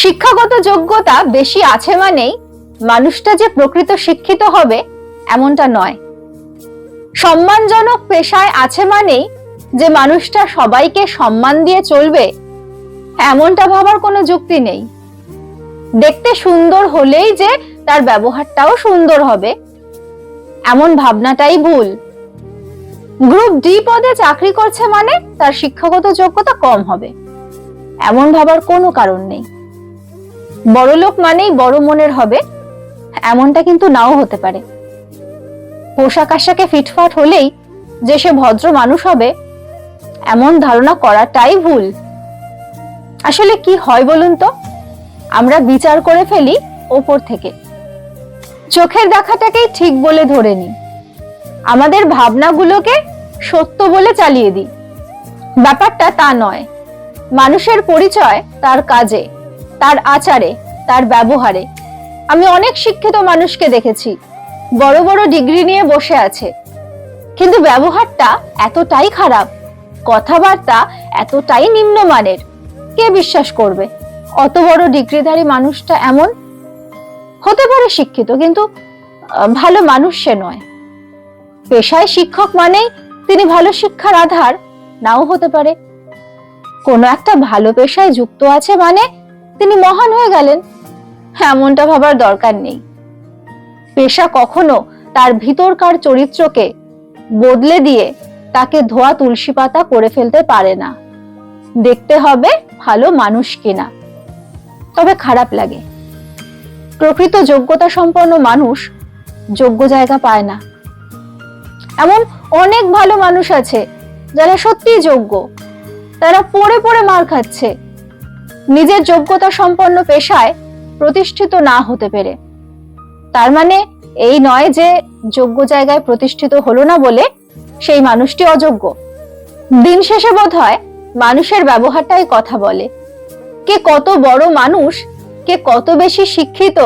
শিক্ষাগত যোগ্যতা বেশি আছে মানেই মানুষটা যে প্রকৃত শিক্ষিত হবে এমনটা নয়। সম্মানজনক পেশায় আছে মানেই যে মানুষটা সবাইকে সম্মান দিয়ে চলবে, এমনটা ভাবার কোনো যুক্তি নেই। দেখতে সুন্দর হলেই যে তার ব্যবহারটাও সুন্দর হবে, এমন ভাবনাটাই ভুল। গ্রুপ ডি পদে চাকরি করছে মানে তার শিক্ষাগত যোগ্যতা কম হবে, এমন ভাবার কোনো কারণ নেই। বড়লোক মানেই বড় মনের হবে, এমনটা কিন্তু নাও হতে পারে। পোশাক আশাকে ফিটফাট হলেই যে সে ভদ্র মানুষ হবে, এমন ধারণা করাটাই ভুল। আসলে কি হয় বলুন তো? আমরা বিচার করে ফেলি ওপর থেকে। চোখের দেখাটাকেই ঠিক বলে ধরে নিই। আমাদের ভাবনাগুলোকে সত্য বলে চালিয়ে দিই। ব্যাপারটা তা নয়। মানুষের পরিচয় তার কাজে। তার আচারে, তার ব্যবহারে। আমি অনেক শিক্ষিত মানুষকে দেখেছি, বড় বড় ডিগ্রি নিয়ে বসে আছে। কিন্তু ব্যবহারটা এতটাই খারাপ, কথাবার্তা এতটাই নিম্নমানের। কে বিশ্বাস করবে? অত বড় ডিগ্রিধারী মানুষটা এমন? হতে পারে শিক্ষিত, কিন্তু ভালো মানুষ সে নয়। পেশায় শিক্ষক মানেই তিনি ভালো শিক্ষার আধার, নাও হতে পারে। কোনো একটা ভালো পেশায় যুক্ত আছে মানে তিনি মহান হয়ে গেলেন। এমনটা ভাবার দরকার নেই। পেশা কখনো তার ভিতরকার চরিত্রকে বদলে দিয়ে তাকে ধোয়া তুলসী পাতা করে ফেলতে পারে না। দেখতে হবে ভালো মানুষ কিনা। তবে খারাপ লাগে। প্রকৃত যোগ্যতা সম্পন্ন মানুষ যোগ্য জায়গা পায় না। এমন অনেক ভালো মানুষ আছে যারা সত্যিই যোগ্য। তারা পড়ে পড়ে মার খাচ্ছে। নিজের যোগ্যতা সম্পন্ন পেশায় প্রতিষ্ঠিত না হতে পেরে। তার মানে এই নয় যে যোগ্য জায়গায় প্রতিষ্ঠিত হলো না বলে সেই মানুষটি অযোগ্য। দিন শেষে বোধ হয় মানুষের ব্যবহারটাই কথা বলে। কে কত বড় মানুষ, কে কত বেশি শিক্ষিত,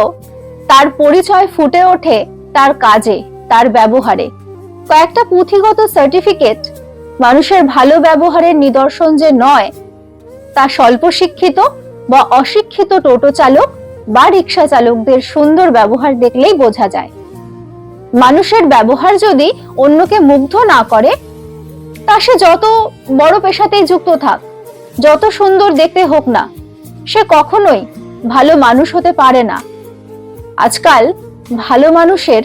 তার পরিচয় ফুটে ওঠে তার কাজে, তার ব্যবহারে। কয়েকটা পুঁথিগত সার্টিফিকেট মানুষের ভালো ব্যবহারের নিদর্শন যে নয় তা স্বল্প শিক্ষিত বা অশিক্ষিত টোটো চালক বা রিক্সা চালকদের সুন্দর ব্যবহার দেখলেই বোঝা যায়। মানুষের ব্যবহার যদি অন্যকে মুগ্ধ না করে, তা সে যত বড় পেশাতেই যুক্ত থাক, যত সুন্দর দেখতে হোক না, সে কখনোই ভালো মানুষ হতে পারে না। আজকাল ভালো মানুষের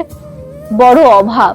বড় অভাব।